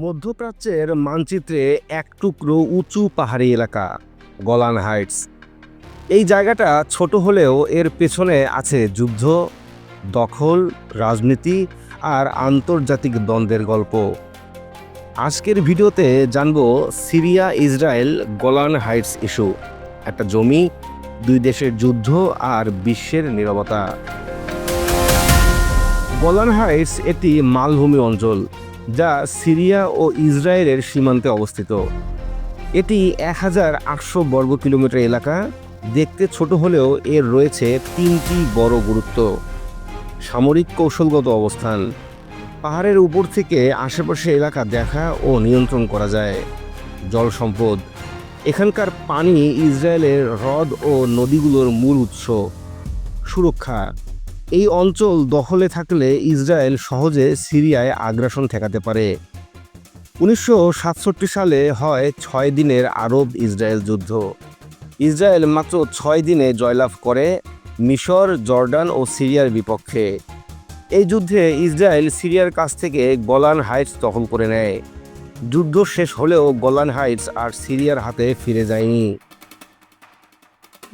মধ্যপ্রাচ্যের মানচিত্রে এক টুকরো উঁচু পাহাড়ি এলাকা, গলান হাইটস। এই জায়গাটা ছোট হলেও এর পেছনে আছে যুদ্ধ, দখল, রাজনীতি আর আন্তর্জাতিক দ্বন্দ্বের গল্প। আজকের ভিডিওতে জানব Syria, Israel Golan Heights issue, একটা জমি, দুই দেশের যুদ্ধ আর বিশ্বের নিরবতা। গলান হাইটস একটি মালভূমি অঞ্চল। যা সিরিয়া ও ইসরায়েলের সীমান্তে অবস্থিত। এটি এক হাজার আটশো বর্গ কিলোমিটার এলাকা। দেখতে ছোট হলেও এর রয়েছে তিনটি বড় গুরুত্ব। সামরিক কৌশলগত অবস্থান। পাহাড়ের উপর থেকে আশেপাশে এলাকা দেখা ও নিয়ন্ত্রণ করা যায়। জল সম্পদ। এখানকার পানি ইসরায়েলের হ্রদ ও নদীগুলোর মূল উৎস। সুরক্ষা। এই অঞ্চল দখলে থাকলে ইসরায়েল সহজে সিরিয়ায় আগ্রাসন ঠেকাতে পারে। উনিশশো সাতষট্টি সালে হয় ছয় দিনের আরব ইসরায়েল যুদ্ধ। ইসরায়েল মাত্র ছয় দিনে জয়লাভ করে মিশর, জর্ডান ও সিরিয়ার বিপক্ষে। এই যুদ্ধে ইসরায়েল সিরিয়ার কাছ থেকে গলান হাইটস দখল করে নেয়। যুদ্ধ শেষ হলেও গলান হাইটস আর সিরিয়ার হাতে ফিরে যায়নি।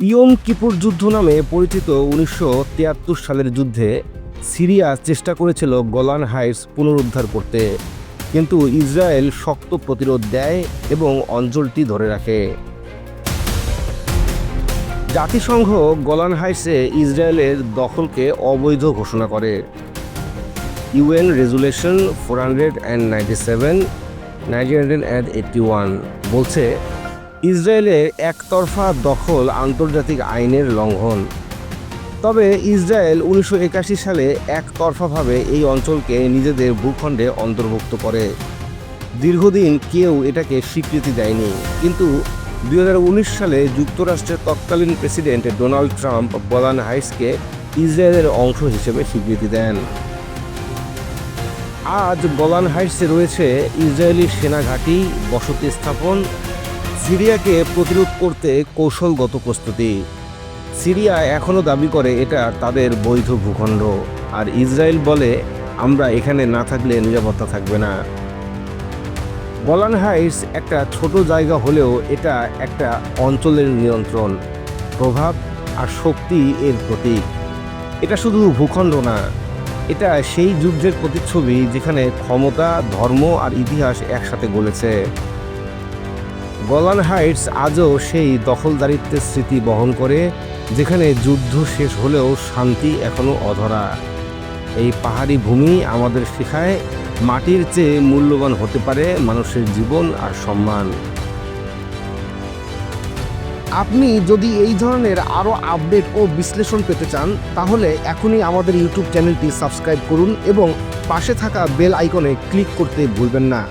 ইয়ম কিপুর যুদ্ধ নামে পরিচিত উনিশশো তিয়াত্তর সালের যুদ্ধে সিরিয়া চেষ্টা করেছিল গলান হাইটস পুনরুদ্ধার করতে। কিন্তু ইসরায়েল শক্ত প্রতিরোধ দেয় এবং অঞ্চলটি ধরে রাখে। জাতিসংঘ গলান হাইটসে ইসরায়েলের দখলকে অবৈধ ঘোষণা করে। UN resolution four hundred and ninety seven nineteen and eighty one বলছে ইসরায়েলের একতরফা দখল আন্তর্জাতিক আইনের লঙ্ঘন। তবে ইসরায়েল উনিশশো একাশি সালে একতরফাভাবে এই অঞ্চলকে নিজেদের ভূখণ্ডে অন্তর্ভুক্ত করে। দীর্ঘদিন কেউ এটাকে স্বীকৃতি দেয়নি। কিন্তু দু হাজার উনিশ সালে যুক্তরাষ্ট্রের তৎকালীন প্রেসিডেন্ট ডোনাল্ড ট্রাম্প বলান হাইটসকে ইসরায়েলের অংশ হিসেবে স্বীকৃতি দেন। আজ গলান হাইটসে রয়েছে ইসরায়েলি সেনাঘাঁটি, বসতি স্থাপন সিরিয়াকে প্রতিরোধ করতে কৌশলগত প্রস্তুতি। সিরিয়া এখনও দাবি করে এটা তাদের বৈধ ভূখণ্ড। আর ইসরায়েল বলে, আমরা এখানে না থাকলে নিরাপত্তা থাকবে না। গলান হাইটস একটা ছোট জায়গা হলেও এটা একটা অঞ্চলের নিয়ন্ত্রণ, প্রভাব আর শক্তি এর প্রতীক। এটা শুধু ভূখণ্ড না, এটা সেই যুদ্ধের প্রতিচ্ছবি যেখানে ক্ষমতা, ধর্ম আর ইতিহাস একসাথে গলেছে। গলান হাইটস আজও সেই দখলদারিত্বের স্মৃতি বহন করে, যেখানে যুদ্ধ শেষ হলেও শান্তি এখনও অধরা। এই পাহাড়ি ভূমি আমাদের শেখায়, মাটির চেয়ে মূল্যবান হতে পারে মানুষের জীবন আর সম্মান। আপনি যদি এই ধরনের আরও আপডেট ও বিশ্লেষণ পেতে চান, তাহলে এখনই আমাদের ইউটিউব চ্যানেলটি সাবস্ক্রাইব করুন এবং পাশে থাকা বেল আইকনে ক্লিক করতে ভুলবেন না।